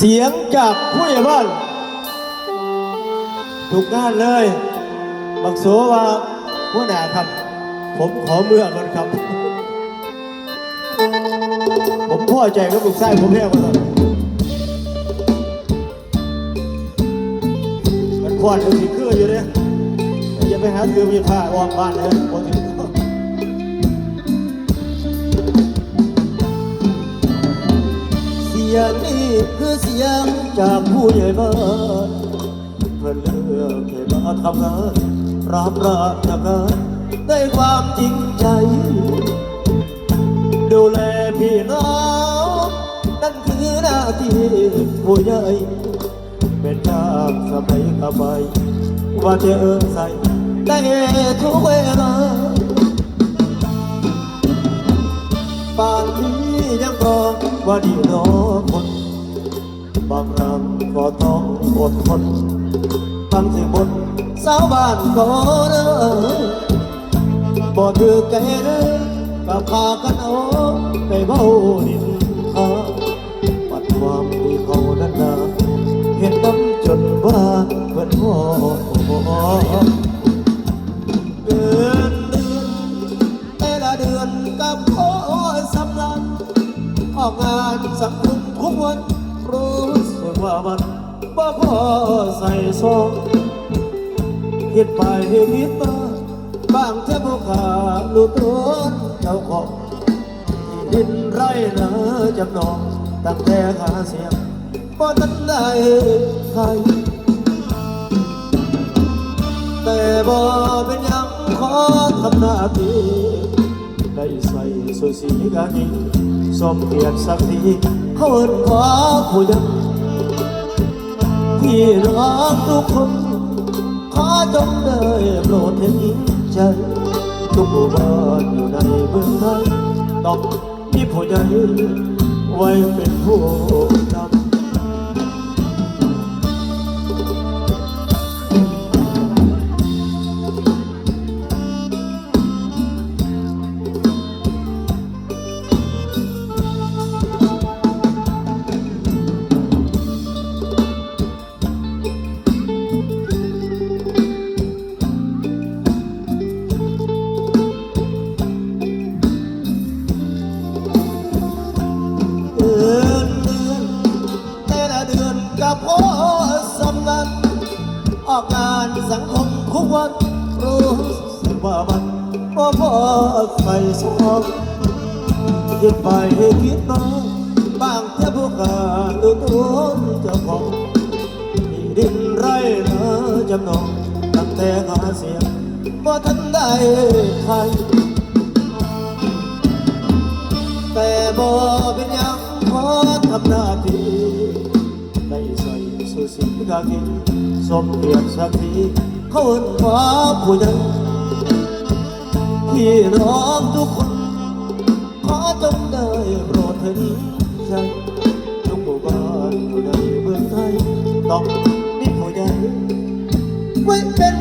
เสียงจากผู้ใหญ่บ้านทุกงานเลย บักโสว่าผู้หนาครับ ผมขอเมื่อก่อนครับ ผมพ่อใจกับลูกไส้ผมแพ้ก่อนเลยมันควานมันสิคืออยู่เนี่ยอย่าไปหาถือมีผ้าออกบ้านเลยโอ้ถึงเสียงนี้ คือเสียงจากผู้ใหญ่บ้านเพื่อเลือกให้มาทำงานรับราชการด้วยความจริงใจ ดูแลพี่น้องนั่นคือหน้าที่ผู้ใหญ่เป็นจากสมัยกับไปว่าจะเอิใส่ได้ทุกเวลาป่านนี้ยังรอว่าดีรอคน บางครั้งก็ต้องอดทนบางสิ่บนสาวบ้านก็เนอบ่ถือแกเนอก็พากันเอาไปเบ้าดินทาปัดความดีเขานั้นนาเห็นน้ำจนว่าเพื่อนพ่อเดือนเดือนแต่ละเดือนกับพ่อสำลันออกงาน ซองคิดไปคิดมาบางเทพขาลูกตัวเจ้าของดินไรนะจำนองตั้งแต่ขาเสียงบ่ทันได้ใครแต่บ่เป็นยังขอทำหน้าที่ได้ใส่สุสีกากีสมเกียรติสักทีเขาเอิ้นขอผู้ยัง ที่รักทุกคน ขอจงได้โปรดเห็นใจทุกหมู่บ้านอยู่ในเมืองไทยต้องมีผู้ใหญ่ไว้เป็นผู้ เดือนกับพ่อสำนักออกงานสังคมทุกวันรู้สึกว่ามันพ่อพ่อใส่ซองคิดไปคิดมาบางเท่าพวกขาดูตัวเจ้าของที่ดินไรนะจำนองตั้งแต่หาเสียงว่าทันได้ใครแต่บ่เป็นยังขอทำหน้าที่ได้ใส่สุสี กะกินสมเกียรติศักดิ์ศรีเขาเอิ้นวาผู้ยังพี่น้องทุกคน ขอจงได้โปรดเห็นใจทุกหมู่บ้านอยู่ในเมืองไทยต้องมีผู้ใหญ่ไว้เป็น